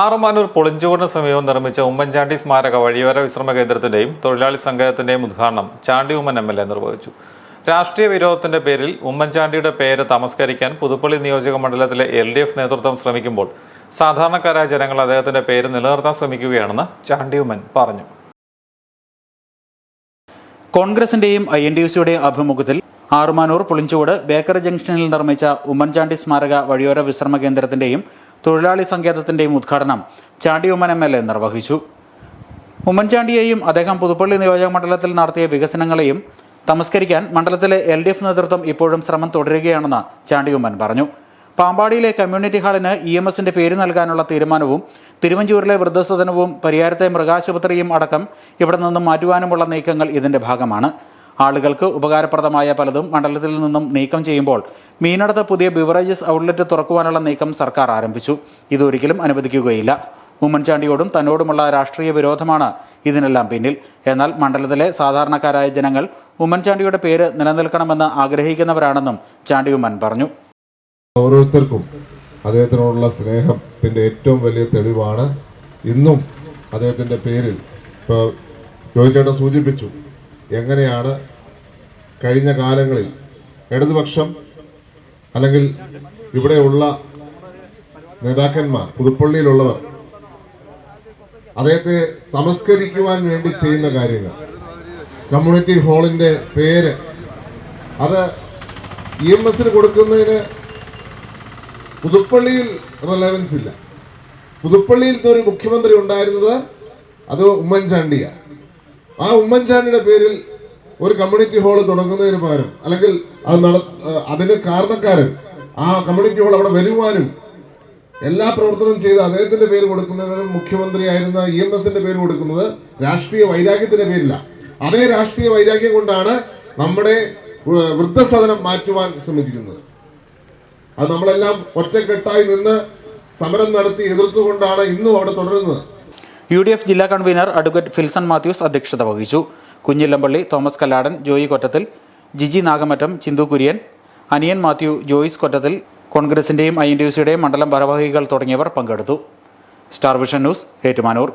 ആറുമാനൂർ പൊളിഞ്ചുകൂടിന് സമീപം നിർമ്മിച്ച ഉമ്മൻചാണ്ടി സ്മാരക വഴിയോര വിശ്രമ കേന്ദ്രത്തിന്റെയും തൊഴിലാളി സംഘത്തിന്റെയും ഉദ്ഘാടനം Chandy Oommen M L A നിർവഹിച്ചു. രാഷ്ട്രീയ വിരോധത്തിന്റെ പേരിൽ ഉമ്മൻചാണ്ടിയുടെ പേര് തമസ്കരിക്കാൻ പുതുപ്പള്ളി നിയോജക മണ്ഡലത്തിലെ എൽ ഡി എഫ് നേതൃത്വം ശ്രമിക്കുമ്പോൾ സാധാരണക്കാരായ ജനങ്ങൾ അദ്ദേഹത്തിന്റെ പേര് നിലനിർത്താൻ ശ്രമിക്കുകയാണെന്ന് ചാണ്ടി ഉമ്മൻ പറഞ്ഞു. കോൺഗ്രസിന്റെയും ഐ എൻ ഡി യു സിയുടെയും ആഭിമുഖ്യത്തിൽ ആറുമാനൂർ പുളിഞ്ചോട് ബേക്കറി ജംഗ്ഷനിൽ നിർമ്മിച്ച ഉമ്മൻചാണ്ടി സ്മാരക വഴിയോര വിശ്രമ കേന്ദ്രത്തിന്റെയും തൊഴിലാളി സങ്കേതത്തിന്റെയും ഉദ്ഘാടനം Chandy Oommen M L A നിർവഹിച്ചു. ഉമ്മൻചാണ്ടിയെയും അദ്ദേഹം പുതുപ്പള്ളി നിയോജക മണ്ഡലത്തിൽ നടത്തിയ വികസനങ്ങളെയും തമസ്കരിക്കാൻ മണ്ഡലത്തിലെ എൽ ഡി എഫ് നേതൃത്വം ഇപ്പോഴും ശ്രമം തുടരുകയാണെന്ന് ചാണ്ടി ഉമ്മൻ പറഞ്ഞു. പാമ്പാടിയിലെ കമ്മ്യൂണിറ്റി ഹാളിന് ഇ എം എസിന്റെ പേര് നൽകാനുള്ള തീരുമാനവും തിരുവഞ്ചൂരിലെ വൃദ്ധസദനവും പരിയാരത്തെ മൃഗാശുപത്രിയും അടക്കം ഇവിടെ നിന്നും മാറ്റുവാനുമുള്ള നീക്കങ്ങൾ ഇതിന്റെ ഭാഗമാണ്. ആളുകൾക്ക് ഉപകാരപ്രദമായ പലതും മണ്ഡലത്തിൽ നിന്നും നീക്കം ചെയ്യുമ്പോൾ മീനടത്ത് പുതിയ ബിവറേജസ് ഔട്ട്ലെറ്റ് തുറക്കുവാനുള്ള നീക്കം സർക്കാർ ആരംഭിച്ചു. ഇതൊരിക്കലും അനുവദിക്കുകയില്ല. ഉമ്മൻചാണ്ടിയോടും തന്നോടുമുള്ള രാഷ്ട്രീയ വിരോധമാണ് ഇതിനെല്ലാം പിന്നിൽ. എന്നാൽ മണ്ഡലത്തിലെ സാധാരണക്കാരായ ജനങ്ങൾ ഉമ്മൻചാണ്ടിയുടെ പേര് നിലനിൽക്കണമെന്ന് ആഗ്രഹിക്കുന്നവരാണെന്നും ചാണ്ടി ഉമ്മൻ പറഞ്ഞു. ഓരോരുത്തർക്കും അദ്ദേഹത്തിനോടുള്ള സ്നേഹത്തിന്റെ ഏറ്റവും വലിയ തെളിവാണ്. ഇന്നും അദ്ദേഹത്തിന്റെ പേരിൽ ഇപ്പോൾ ജോയിച്ചേട്ടൻ സൂചിപ്പിച്ചു എങ്ങനെയാണ് കഴിഞ്ഞ കാലങ്ങളിൽ ഇടതുപക്ഷം അല്ലെങ്കിൽ ഇവിടെയുള്ള നേതാക്കന്മാർ പുതുപ്പള്ളിയിലുള്ളവർ അദ്ദേഹത്തെ തമസ്കരിക്കുവാൻ വേണ്ടി ചെയ്യുന്ന കാര്യങ്ങൾ. കമ്മ്യൂണിറ്റി ഹാളിന്റെ പേര് അത് ഇ എം എസിന് കൊടുക്കുന്നതിന് പുതുപ്പള്ളിയിൽ റിലവൻസ് ഇല്ല. പുതുപ്പള്ളിയിൽ ഒരു മുഖ്യമന്ത്രി ഉണ്ടായിരുന്നത് അത് ഉമ്മൻചാണ്ടിയാണ്. ആ ഉമ്മൻചാണ്ടിയുടെ പേരിൽ ഒരു കമ്മ്യൂണിറ്റി ഹാൾ തുടങ്ങുന്നതിന് പകരം അല്ലെങ്കിൽ അത് നട അതിന് കാരണക്കാരൻ ആ കമ്മ്യൂണിറ്റി ഹാൾ അവിടെ വരുവാനും എല്ലാ പ്രവർത്തനവും ചെയ്ത് അദ്ദേഹത്തിന്റെ പേര് കൊടുക്കുന്നതിനും മുഖ്യമന്ത്രിയായിരുന്ന ഇ എം എസിന്റെ പേര് കൊടുക്കുന്നത് രാഷ്ട്രീയ വൈരാഗ്യത്തിന്റെ പേരില്ല അതേ രാഷ്ട്രീയ വൈരാഗ്യം കൊണ്ടാണ് നമ്മുടെ വൃദ്ധസദനം മാറ്റുവാൻ ശ്രമിക്കുന്നത്. അത് നമ്മളെല്ലാം ഒറ്റക്കെട്ടായി നിന്ന് സമരം നടത്തി എതിർത്തുകൊണ്ടാണ് ഇന്നും അവിടെ തുടരുന്നത്. യു ഡി എഫ് ജില്ലാ കൺവീനർ അഡ്വക്കേറ്റ് ഫിൽസൺ മാത്യൂസ് അധ്യക്ഷത വഹിച്ചു. കുഞ്ഞില്ലമ്പള്ളി തോമസ് കല്ലാടൻ ജോയി കൊറ്റത്തിൽ ജിജി നാഗമറ്റം ചിന്തു കുര്യൻ അനിയൻ മാത്യു ജോയിസ് കൊറ്റത്തിൽ കോൺഗ്രസിന്റെയും ഐ എൻ ഡി യു സിയുടെയും മണ്ഡലം ഭാരവാഹികൾ തുടങ്ങിയവർ പങ്കെടുത്തു. Star vision news Ettumanoor.